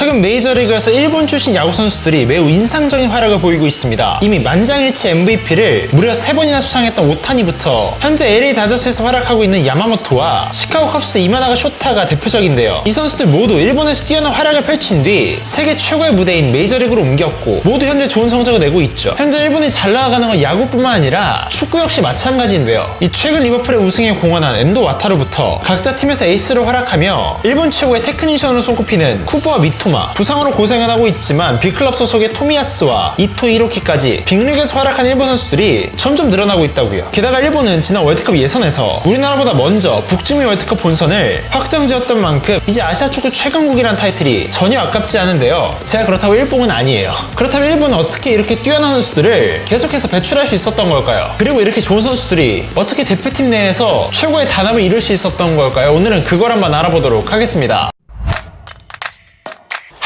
최근 메이저리그에서 일본 출신 야구 선수들이 매우 인상적인 활약을 보이고 있습니다. 이미 만장일치 MVP를 무려 3번이나 수상했던 오타니부터 현재 LA 다저스에서 활약하고 있는 야마모토와 시카고 컵스 이마나가 쇼타가 대표적인데요. 이 선수들 모두 일본에서 뛰어난 활약을 펼친 뒤 세계 최고의 무대인 메이저리그로 옮겼고 모두 현재 좋은 성적을 내고 있죠. 현재 일본이 잘 나가는 건 야구뿐만 아니라 축구 역시 마찬가지인데요. 이 최근 리버풀의 우승에 공헌한 엔도 와타루부터 각자 팀에서 에이스로 활약하며 일본 최고의 테크니션으로 손꼽히는 쿠보와 미토 마 부상으로 고생을 하고 있지만 빅클럽 소속의 토미야스와 이토 히로키까지 빅리그에서 활약한 일본 선수들이 점점 늘어나고 있다고요. 게다가 일본은 지난 월드컵 예선에서 우리나라보다 먼저 북중미 월드컵 본선을 확정지었던 만큼 이제 아시아 축구 최강국이란 타이틀이 전혀 아깝지 않은데요. 제가 그렇다고 일본은 아니에요. 그렇다면 일본은 어떻게 이렇게 뛰어난 선수들을 계속해서 배출할 수 있었던 걸까요? 그리고 이렇게 좋은 선수들이 어떻게 대표팀 내에서 최고의 단합을 이룰 수 있었던 걸까요? 오늘은 그걸 한번 알아보도록 하겠습니다.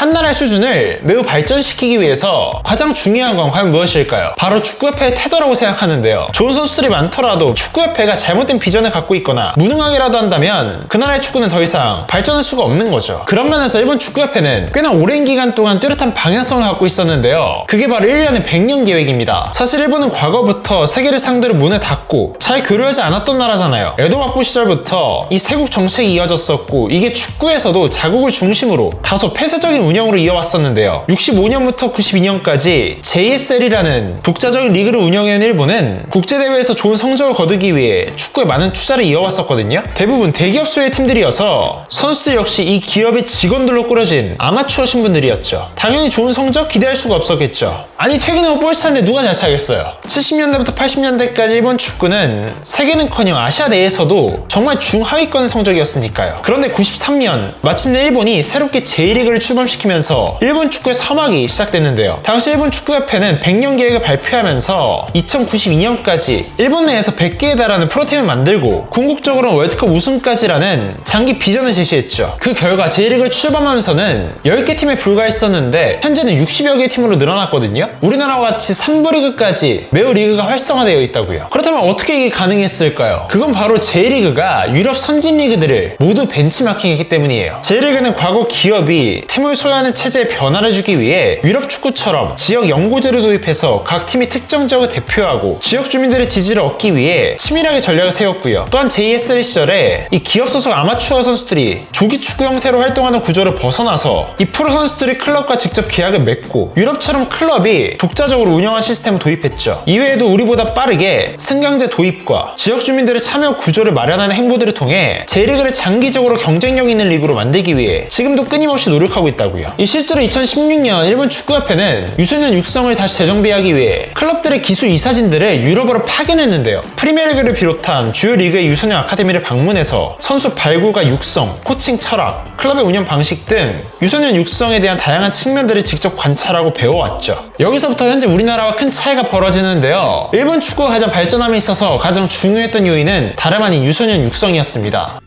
한 나라의 수준을 매우 발전시키기 위해서 가장 중요한 건 과연 무엇일까요? 바로 축구협회의 태도라고 생각하는데요. 좋은 선수들이 많더라도 축구협회가 잘못된 비전을 갖고 있거나 무능하게라도 한다면 그 나라의 축구는 더 이상 발전할 수가 없는 거죠. 그런 면에서 일본 축구협회는 꽤나 오랜 기간 동안 뚜렷한 방향성을 갖고 있었는데요. 그게 바로 1년에 100년 계획입니다. 사실 일본은 과거부터 세계를 상대로 문을 닫고 잘 교류하지 않았던 나라잖아요. 에도 막부 시절부터 이 세국 정책이 이어졌었고 이게 축구에서도 자국을 중심으로 다소 폐쇄적인 운영 으로 이어왔었는데요. 65년부터 92년까지 JSL이라는 독자적인 리그를 운영해온 일본은 국제대회에서 좋은 성적을 거두기 위해 축구에 많은 투자를 이어왔었거든요. 대부분 대기업 소의 팀들이어서 선수들 역시 이 기업의 직원들로 꾸려진 아마추어 신분들이었죠. 당연히 좋은 성적 기대할 수가 없었겠죠. 아니 퇴근하고 볼 차는데 누가 잘 차겠어요. 70년대부터 80년대까지 일본 축구는 세계는커녕 아시아 내에서도 정말 중하위권 성적이었으니까요. 그런데 93년 마침내 일본이 새롭게 J리그를 출범시 키면서 일본 축구의 서막이 시작됐는데요. 당시 일본 축구협회는 100년 계획을 발표하면서 2092년까지 일본 내에서 100개에 달하는 프로팀을 만들고 궁극적으로는 월드컵 우승까지라는 장기 비전을 제시했죠. 그 결과 J리그를 출범하면서는 10개 팀에 불과했었는데 현재는 60여 개의 팀으로 늘어났거든요. 우리나라와 같이 3부 리그까지 매우 리그가 활성화되어 있다고요. 그렇다면 어떻게 이게 가능했을까요? 그건 바로 J리그가 유럽 선진 리그들을 모두 벤치마킹했기 때문이에요. J리그는 과거 기업이 팀을 소유하는 체제에 변화를 주기 위해 유럽 축구처럼 지역 연고제를 도입해서 각 팀이 특정 지역을 대표하고 지역 주민들의 지지를 얻기 위해 치밀하게 전략을 세웠고요. 또한 JSL 시절에 이 기업 소속 아마추어 선수들이 조기 축구 형태로 활동하는 구조를 벗어나서 이 프로 선수들이 클럽과 직접 계약을 맺고 유럽처럼 클럽이 독자적으로 운영한 시스템을 도입했죠. 이외에도 우리보다 빠르게 승강제 도입과 지역 주민들의 참여 구조를 마련하는 행보들을 통해 J리그를 장기적으로 경쟁력 있는 리그로 만들기 위해 지금도 끊임없이 노력하고 있다고 요. 이 실제로 2016년 일본 축구협회는 유소년 육성을 다시 재정비하기 위해 클럽들의 기술 이사진들을 유럽으로 파견했는데요. 프리미어리그를 비롯한 주요 리그의 유소년 아카데미를 방문해서 선수 발굴과 육성, 코칭 철학, 클럽의 운영 방식 등 유소년 육성에 대한 다양한 측면들을 직접 관찰하고 배워왔죠. 여기서부터 현재 우리나라와 큰 차이가 벌어지는데요. 일본 축구가 가장 발전함에 있어서 가장 중요했던 요인은 다름 아닌 유소년 육성이었습니다.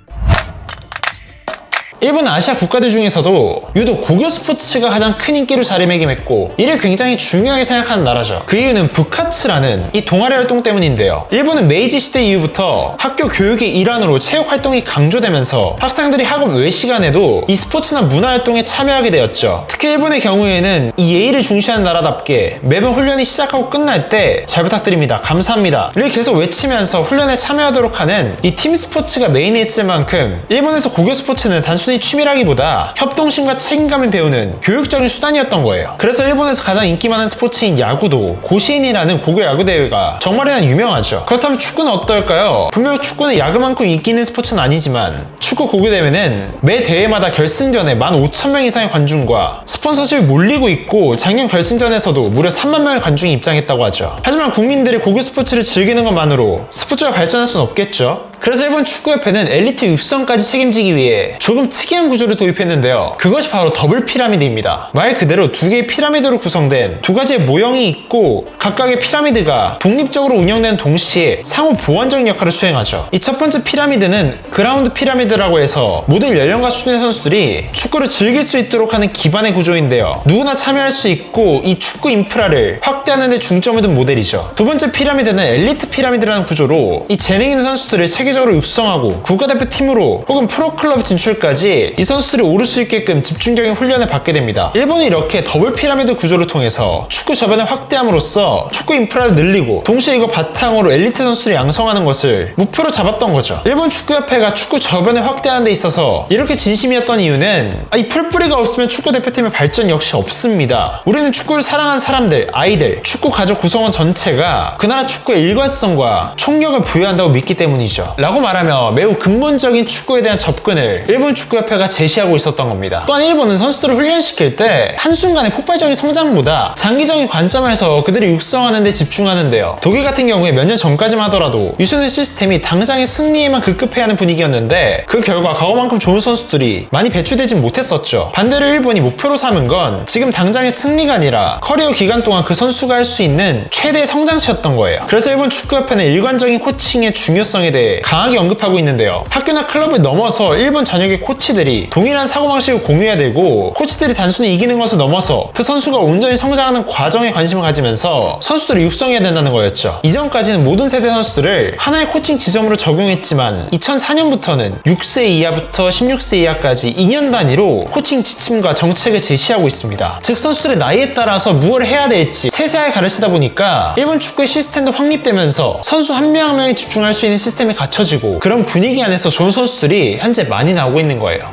일본 아시아 국가들 중에서도 유독 고교 스포츠가 가장 큰 인기로 자리매김했고 이를 굉장히 중요하게 생각하는 나라죠. 그 이유는 부카츠라는 이 동아리 활동 때문인데요. 일본은 메이지 시대 이후부터 학교 교육의 일환으로 체육 활동이 강조되면서 학생들이 학업 외 시간에도 이 스포츠나 문화 활동에 참여하게 되었죠. 특히 일본의 경우에는 이 예의를 중시하는 나라답게 매번 훈련이 시작하고 끝날 때 잘 부탁드립니다. 감사합니다.를 계속 외치면서 훈련에 참여하도록 하는 이 팀 스포츠가 메인에 있을 만큼 일본에서 고교 스포츠는 단순 히 취미라기보다 협동심과 책임감을 배우는 교육적인 수단이었던 거예요. 그래서 일본에서 가장 인기 많은 스포츠인 야구도 고시인이라는 고교 야구 대회가 정말이나 유명하죠. 그렇다면 축구는 어떨까요? 분명 축구는 야구만큼 인기 있는 스포츠는 아니지만 축구 고교 대회는 매 대회마다 결승전에 15,000명 이상의 관중과 스폰서십이 몰리고 있고 작년 결승전에서도 무려 3만 명의 관중이 입장했다고 하죠. 하지만 국민들이 고교 스포츠를 즐기는 것만으로 스포츠가 발전할 수는 없겠죠. 그래서 일본 축구협회는 엘리트 육성까지 책임지기 위해 조금 특이한 구조를 도입했는데요. 그것이 바로 더블 피라미드입니다. 말 그대로 두 개의 피라미드로 구성된 두 가지의 모형이 있고 각각의 피라미드가 독립적으로 운영되는 동시에 상호 보완적인 역할을 수행하죠. 이 첫 번째 피라미드는 그라운드 피라미드라고 해서 모든 연령과 수준의 선수들이 축구를 즐길 수 있도록 하는 기반의 구조인데요. 누구나 참여할 수 있고 이 축구 인프라를 확 확대하는 데 중점을 둔 모델이죠. 두 번째 피라미드는 엘리트 피라미드라는 구조로 이 재능 있는 선수들을 체계적으로 육성하고 국가대표팀으로 혹은 프로클럽 진출까지 이 선수들이 오를 수 있게끔 집중적인 훈련을 받게 됩니다. 일본은 이렇게 더블 피라미드 구조를 통해서 축구 저변을 확대함으로써 축구 인프라를 늘리고 동시에 이거 바탕으로 엘리트 선수를 양성하는 것을 목표로 잡았던 거죠. 일본 축구협회가 축구 저변을 확대하는 데 있어서 이렇게 진심이었던 이유는 아, 이 풀뿌리가 없으면 축구 대표팀의 발전 역시 없습니다. 우리는 축구를 사랑하는 사람들, 아이들, 축구 가족 구성원 전체가 그 나라 축구의 일관성과 총력을 부여한다고 믿기 때문이죠. 라고 말하며 매우 근본적인 축구에 대한 접근을 일본 축구협회가 제시하고 있었던 겁니다. 또한 일본은 선수들을 훈련시킬 때 한순간의 폭발적인 성장보다 장기적인 관점에서 그들을 육성하는 데 집중하는데요. 독일 같은 경우에 몇 년 전까지만 하더라도 유소년 시스템이 당장의 승리에만 급급해야 하는 분위기였는데 그 결과 과거만큼 좋은 선수들이 많이 배출되진 못했었죠. 반대로 일본이 목표로 삼은 건 지금 당장의 승리가 아니라 커리어 기간 동안 그 선수 가할 수 있는 최대의 성장치였던 거예요. 그래서 일본 축구협회는 일관적인 코칭의 중요성에 대해 강하게 언급하고 있는데요. 학교나 클럽을 넘어서 일본 전역의 코치들이 동일한 사고방식을 공유해야 되고 코치들이 단순히 이기는 것을 넘어서 그 선수가 온전히 성장하는 과정에 관심을 가지면서 선수들을 육성해야 된다는 거였죠. 이전까지는 모든 세대 선수들을 하나의 코칭 지점으로 적용했지만 2004년부터는 6세 이하부터 16세 이하까지 2년 단위로 코칭 지침과 정책을 제시하고 있습니다. 즉 선수들의 나이에 따라서 무엇을 해야 될지 세세 하게 가르치다 보니까 일본 축구의 시스템도 확립되면서 선수 한 명 한 명이 집중할 수 있는 시스템이 갖춰지고 그런 분위기 안에서 좋은 선수들이 현재 많이 나오고 있는 거예요.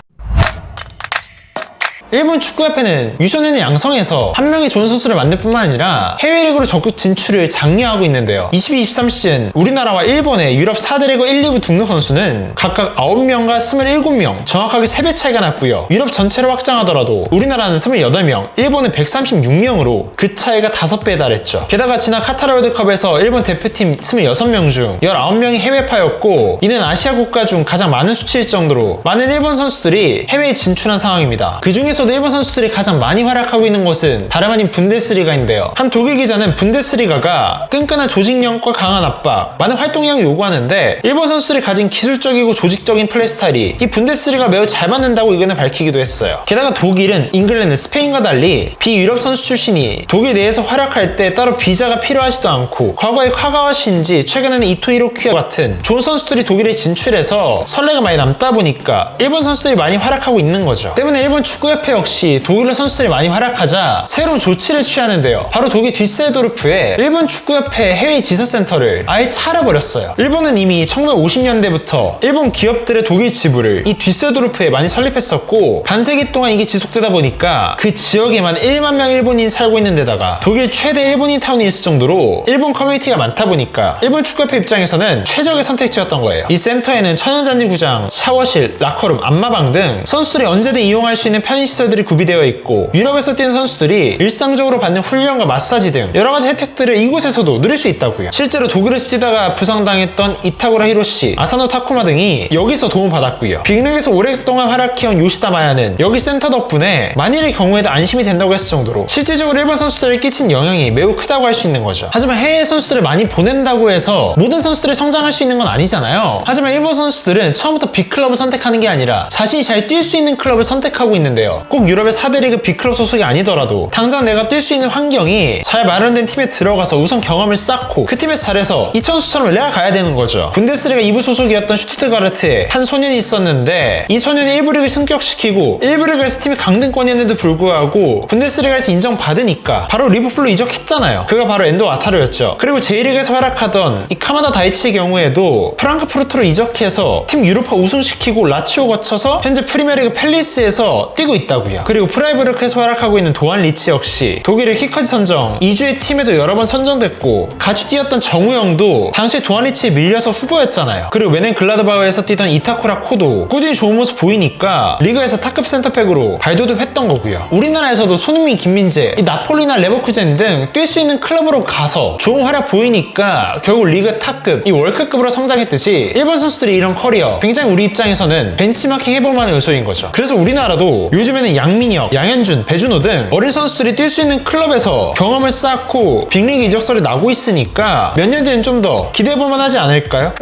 일본 축구협회는 유소년을 양성해서 한 명의 좋은 선수를 만들 뿐만 아니라 해외 리그로 적극 진출을 장려하고 있는데요. 22-23 시즌 우리나라와 일본의 유럽 4대 리그 1, 2부 등록 선수는 각각 9명과 27명 정확하게 3배 차이가 났고요. 유럽 전체로 확장하더라도 우리나라는 28명, 일본은 136명으로 그 차이가 5배에 달했죠. 게다가 지난 카타르 월드컵에서 일본 대표팀 26명 중 19명이 해외파였고 이는 아시아 국가 중 가장 많은 수치일 정도로 많은 일본 선수들이 해외에 진출한 상황입니다. 그 중에서 도 일본 선수들이 가장 많이 활약하고 있는 곳은 다름 아닌 분데스리가인데요. 한 독일 기자는 분데스리가가 끈끈한 조직력과 강한 압박, 많은 활동량을 요구하는데 일본 선수들이 가진 기술적이고 조직적인 플레이 스타일이 이 분데스리가 매우 잘 맞는다고 의견을 밝히기도 했어요. 게다가 독일은 잉글랜드, 스페인과 달리 비유럽 선수 출신이 독일 내에서 활약할 때 따로 비자가 필요하지도 않고 과거에 카가와 신지, 최근에는 이토 히로키와 같은 좋은 선수들이 독일에 진출해서 선례가 많이 남다 보니까 일본 선수들이 많이 활약하고 있는 거죠. 때문에 일본 축구협회 역시 독일의 선수들이 많이 활약하자 새로운 조치를 취하는데요. 바로 독일 뒷세도르프에 일본 축구협회 해외 지사센터를 아예 차려버렸어요. 일본은 이미 1950년대부터 일본 기업들의 독일 지부를 이 뒷세도르프에 많이 설립했었고 반세기 동안 이게 지속되다 보니까 그 지역에만 1만 명 일본인이 살고 있는 데다가 독일 최대 일본인 타운이 있을 정도로 일본 커뮤니티가 많다 보니까 일본 축구협회 입장에서는 최적의 선택지였던 거예요. 이 센터에는 천연잔디 구장, 샤워실, 라커룸, 안마방 등 선수들이 언제든 이용할 수 있는 편의 시설들이 구비되어 있고 유럽에서 뛰는 선수들이 일상적으로 받는 훈련과 마사지 등 여러 가지 혜택들을 이곳에서도 누릴 수 있다고요. 실제로 독일에서 뛰다가 부상당했던 이타구라 히로시, 아사노 타쿠마 등이 여기서 도움을 받았고요. 빅리그에서 오랫동안 활약해온 요시다 마야는 여기 센터 덕분에 만일의 경우에도 안심이 된다고 했을 정도로 실질적으로 일본 선수들에 끼친 영향이 매우 크다고 할 수 있는 거죠. 하지만 해외 선수들을 많이 보낸다고 해서 모든 선수들이 성장할 수 있는 건 아니잖아요. 하지만 일본 선수들은 처음부터 빅클럽을 선택하는 게 아니라 자신이 잘 뛸 수 있는 클럽을 선택하고 있는데요. 꼭 유럽의 4대 리그 빅클럽 소속이 아니더라도 당장 내가 뛸 수 있는 환경이 잘 마련된 팀에 들어가서 우선 경험을 쌓고 그 팀에서 잘해서 이 선수처럼 내가 가야 되는 거죠. 분데스리가 2부 소속이었던 슈투트가르트에 한 소년이 있었는데 이 소년이 1부 리그 승격시키고 1부 리그에서 팀이 강등권이었는데도 불구하고 분데스리가에서 인정받으니까 바로 리버풀로 이적했잖아요. 그가 바로 엔도 와타르였죠. 그리고 J리그에서 활약하던 이 카마다 다이치의 경우에도 프랑크푸르트로 이적해서 팀 유로파 우승시키고 라치오 거쳐서 현재 프리미어리그 팰리스에서 뛰고 있다 고요. 그리고 프라이브르크에서 활약하고 있는 도안 리치 역시 독일의 키커지 선정 2주의 팀에도 여러 번 선정됐고 같이 뛰었던 정우영도 당시 도안 리치에 밀려서 후보였잖아요. 그리고 웨넨 글라드바우에서 뛰던 이타쿠라 코도 꾸준히 좋은 모습 보이니까 리그에서 탑급 센터백으로 발돋움했던 거고요. 우리나라에서도 손흥민, 김민재, 이 나폴리나 레버쿠젠 등 뛸 수 있는 클럽으로 가서 좋은 활약 보이니까 결국 리그 탑급 이 월크급으로 성장했듯이 일본 선수들이 이런 커리어 굉장히 우리 입장에서는 벤치마킹 해볼 만한 요소인 거죠. 그래서 우리나라도 요즘에는 양민혁, 양현준, 배준호 등 어린 선수들이 뛸 수 있는 클럽에서 경험을 쌓고 빅리그 이적설이 나고 있으니까 몇 년 뒤엔 좀 더 기대해볼 만 하지 않을까요?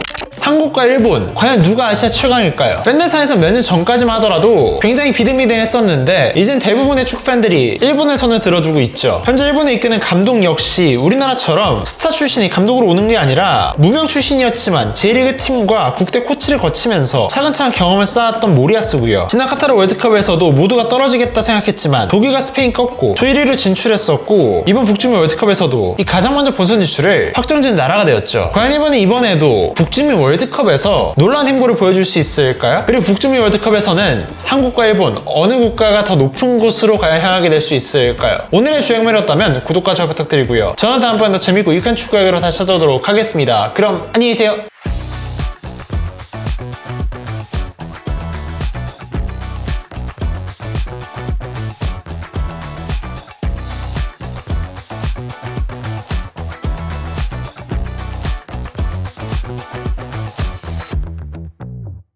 한국과 일본 과연 누가 아시아 최강일까요? 팬들상에서 몇 년 전까지만 하더라도 굉장히 비등비등했었는데 이젠 대부분의 축구 팬들이 일본의 손을 들어주고 있죠. 현재 일본을 이끄는 감독 역시 우리나라처럼 스타 출신이 감독으로 오는 게 아니라 무명 출신이었지만 J리그 팀과 국대 코치를 거치면서 차근차근 경험을 쌓았던 모리아스고요. 지난 카타르 월드컵에서도 모두가 떨어지겠다 생각했지만 독일과 스페인 꺾고 조이리를 진출했었고 이번 북중미 월드컵에서도 이 가장 먼저 본선 진출을 확정진 나라가 되었죠. 과연 이번에 이번에도 북중미 월드컵 에서 놀라운 행보를 보여줄 수 있을까요? 그리고 북중미 월드컵에서는 한국과 일본 어느 국가가 더 높은 곳으로 과연 향하게 될 수 있을까요? 오늘의 주행매였다면 구독과 좋아요 부탁드리고요. 저는 다음번에 더 재밌고 유익한 축구 이야기로 다시 찾아오도록 하겠습니다. 그럼 안녕히 계세요.